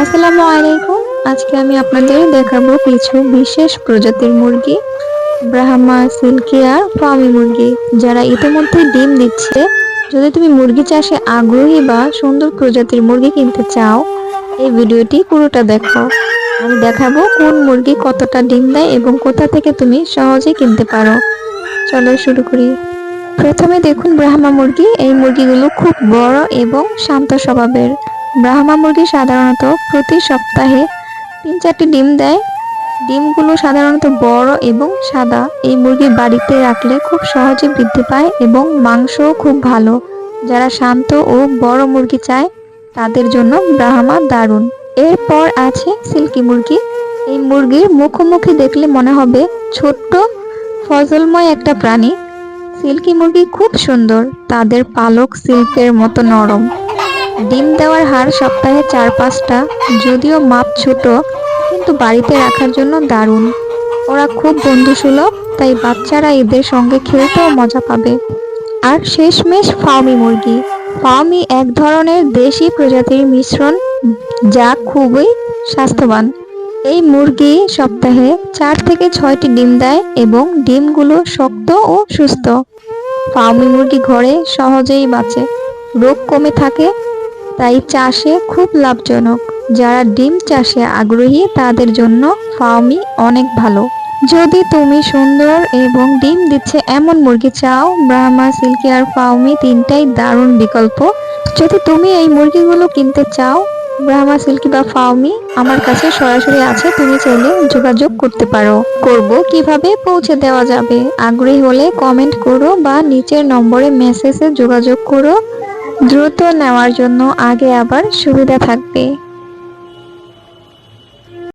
আসসালামু আলাইকুম। আজকে আমি আপনাদের দেখাবো কিছু বিশেষ প্রজাতির মুরগি, ব্রাহ্মা সিল্কি আর ফার্মি মুরগি, যারা ইতিমধ্যে ডিম দিচ্ছে। যদি তুমি মুরগি চাষে আগ্রহী বা সুন্দর প্রজাতির মুরগি কিনতে চাও, এই ভিডিওটি পুরোটা দেখো। আমি দেখাবো কোন মুরগি কতটা ডিম দেয় এবং কোথা থেকে তুমি সহজে কিনতে পারো। চলো শুরু করি। প্রথমে দেখুন ব্রাহ্মা মুরগি। এই মুরগিগুলো খুব বড় এবং শান্ত স্বভাবের। ব্রাহ্মা মুরগি সাধারণত প্রতি সপ্তাহে তিন চারটি ডিম দেয়। ডিমগুলো সাধারণত বড় এবং সাদা। এই মুরগি বাড়িতে রাখলে খুব সহজে বৃদ্ধি পায় এবং মাংসও খুব ভালো। যারা শান্ত ও বড় মুরগি চায়, তাদের জন্য ব্রাহ্মা দারুণ। এরপর আছে সিল্কি মুরগি। এই মুরগির মুখোমুখি দেখলে মনে হবে ছোট্ট, ফজলময় একটা প্রাণী। সিল্কি মুরগি খুব সুন্দর। তাদের পালক সিল্কের মতো নরম। ডিম দেওয়ার হার সপ্তাহে চার পাঁচটা, যদিও মাপ ছোট, কিন্তু বাড়িতে রাখার জন্য দারুণ। ওরা খুব বন্ধুসুলভ, তাই বাচ্চারা এদের সঙ্গে খেলতেও মজা পাবে। আর শেষমেশ ফার্মি মুরগি। ফার্মি এক ধরনের দেশি প্রজাতির মিশ্রণ যা খুবই স্বাস্থ্যবান। এই মুরগি সপ্তাহে চার থেকে ছয়টি ডিম দেয় এবং ডিমগুলো শক্ত ও সুস্থ। ফার্মি মুরগি ঘরে সহজেই বাঁচে। রোগ কমে থাকে তাই চাষে খুব লাভজনক। যারা ডিম চাষে আগ্রহী, তাদের জন্য ফার্মি অনেক ভালো। যদি তুমি সুন্দর এবং ডিম দিচ্ছে এমন মুরগি চাও, ব্রাহ্মা সিল্কি আর ফার্মি তিনটাই দারুণ বিকল্প। যদি তুমি এই মুরগিগুলো কিনতে চাও, ব্রাহ্মা সিল্কি বা ফার্মি আমার কাছে সরাসরি আছে, তুমি চাইলে যোগাযোগ করতে পারো। করব কীভাবে পৌঁছে দেওয়া যাবে? আগ্রহী হলে কমেন্ট করো বা নিচের নম্বরে মেসেজে যোগাযোগ করো। দ্রুত নেওয়ার জন্য আগে আবার সুবিধা থাকবে।